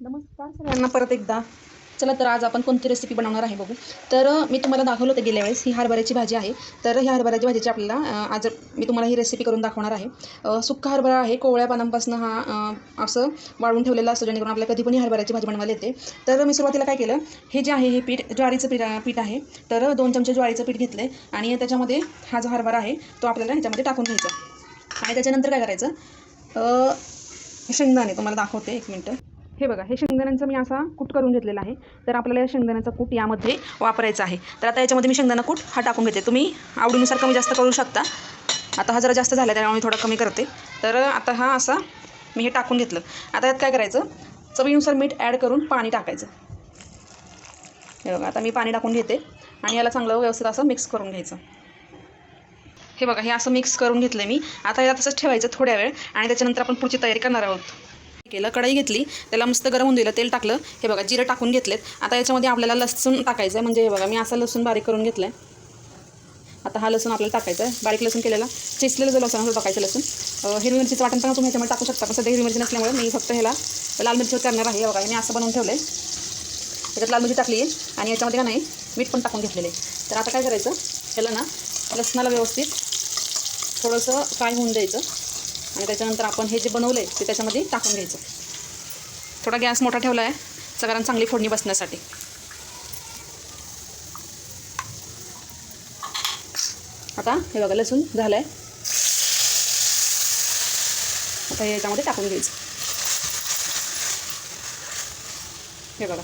नमस्कार सगळ्यांना परत एकदा. चला तर आज आपण कोणती रेसिपी बनवणार आहे बघू. तर मी तुम्हाला दाखवलं होतं गेल्या वेळेस ही हरभऱ्याची भाजी आहे. तर ह्या हरभऱ्याची भाजीची आपल्याला आज मी तुम्हाला ही रेसिपी करून दाखवणार आहे. सुक्का हरभरा आहे कोवळ्या पानांपासून हा असं वाळवून ठेवलेला असतो जेणेकरून आपल्याला कधी पण ही हरभऱ्याची भाजी बनवायला येते. तर मी सुरुवातीला काय केलं हे जे आहे हे पीठ ज्वारीचं पीठ पीठ आहे. तर दोन चमचे ज्वारीचं पीठ घेतलं आहे आणि त्याच्यामध्ये हा जो हरभरा आहे तो आपल्याला ह्याच्यामध्ये टाकून घ्यायचा. आणि त्याच्यानंतर काय करायचं शेंगदाणे तुम्हाला दाखवते एक मिनटं. हे बघा हे शेंगदाण्यांचा मी असा कूट करून घेतलेला आहे. तर आपल्याला या शेंगदाण्याचा कूट यामध्ये वापरायचा आहे. तर आता याच्यामध्ये मी शेंगदाणा कूट हा टाकून घेते. तुम्ही आवडीनुसार कमी जास्त करू शकता. आता हा जरा जास्त झाला त्यामुळे मी थोडा कमी करते. तर आता हा असा मी हे टाकून घेतलं. आता यात काय करायचं? चवीनुसार मीठ ॲड करून पाणी टाकायचं. हे बघा आता मी पाणी टाकून घेते आणि याला चांगलं व्यवस्थित असं मिक्स करून घ्यायचं. हे बघा हे असं मिक्स करून घेतलं मी. आता याला तसंच ठेवायचं थोड्या वेळ आणि त्याच्यानंतर आपण पुढची तयारी करणार आहोत. केलं कढई घेतली त्याला मस्त गरम होऊन दिलं तेल टाकलं हे बघा जिरं टाकून घेतलेत. आता याच्यामध्ये आपल्याला लसूण टाकायचं आहे म्हणजे हे बघा मी असा लसूण बारीक करून घेतला आहे आता हा लसूण आपल्याला टाकायचा आहे बारीक लसूण केलेला. चिसलेलं जो लसूण टाकायचं लसूण हिरवी मिरचीचं वाटण पण तुम्ही ह्याच्यामध्ये टाकू शकता पण सध्या हिरवी मिरची नसल्यामुळे मी फक्त ह्याला लाल मिरचीवर करणार आहे. बघा मी असं बनवून ठेवलं आहे त्याच्यात लाल मिरची टाकली आहे आणि याच्यामध्ये का नाही मीठ पण टाकून घेतलेलं आहे. तर आता काय करायचं ह्याला ना लसणाला व्यवस्थित थोडंसं फ्राय होऊन द्यायचं. आणि त्याच्यानंतर आपण हे जे बनवलं आहे ते त्याच्यामध्ये टाकून घ्यायचं. थोडा गॅस मोठा ठेवला आहे सगळ्यांना चांगली फोडणी बसण्यासाठी. आता हे बघा लसूण झालं आहे आता हे याच्यामध्ये टाकून घ्यायचं. हे बघा.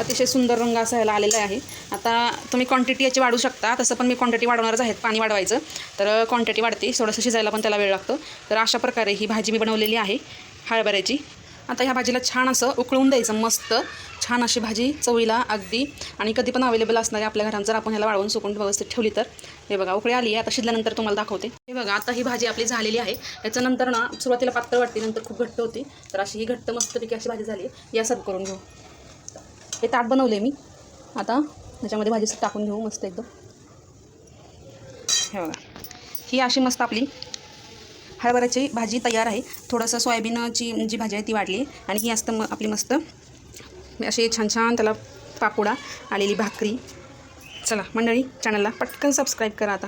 अतिशय सुंदर रंग असा ह्याला आलेला आहे. आता तुम्ही क्वांटिटी याची वाढवू शकता. तसं पण मी क्वांटिटी वाढवणारच आहेत पाणी वाढवायचं. तर क्वांटिटी वाढते थोडंसं शिजायला पण त्याला वेळ लागतो. तर अशा प्रकारे ही भाजी मी बनवलेली आहे हळभऱ्याची आता ह्या भाजीला छान असं उकळून द्यायचं मस्त छान अशी भाजी चवीला अगदी. आणि कधी पण अवेलेबल असणारी आपल्या घरात जर आपण ह्याला वाळवून सुकून व्यवस्थित ठेवली तर. हे बघा उकळी आली आहे. आता शिजल्यानंतर तुम्हाला दाखवते. हे बघा आता ही भाजी आपली झालेली आहे. याच्यानंतर ना सुरुवातीला पातळ वाटते नंतर खूप घट्ट होती. तर अशी ही घट्ट मस्तपैकी अशी भाजी झाली या सर्व करून घेऊ. हे ताट बनवले मी. आता त्याच्यामध्ये भाजी टाकून घेऊ मस्त एकदम. हे बघा. ही अशी मस्त आपली हरभऱ्याची भाजी तयार आहे. थोडंसं सोयाबीनची जी भाजी आहे ती वाढली आणि ही असतं म आपली मस्त अशी छान छान त्याला पाकोडा आलेली भाकरी. चला मंडळी चॅनलला पटकन सबस्क्राईब करा आता.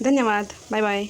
धन्यवाद. Bye bye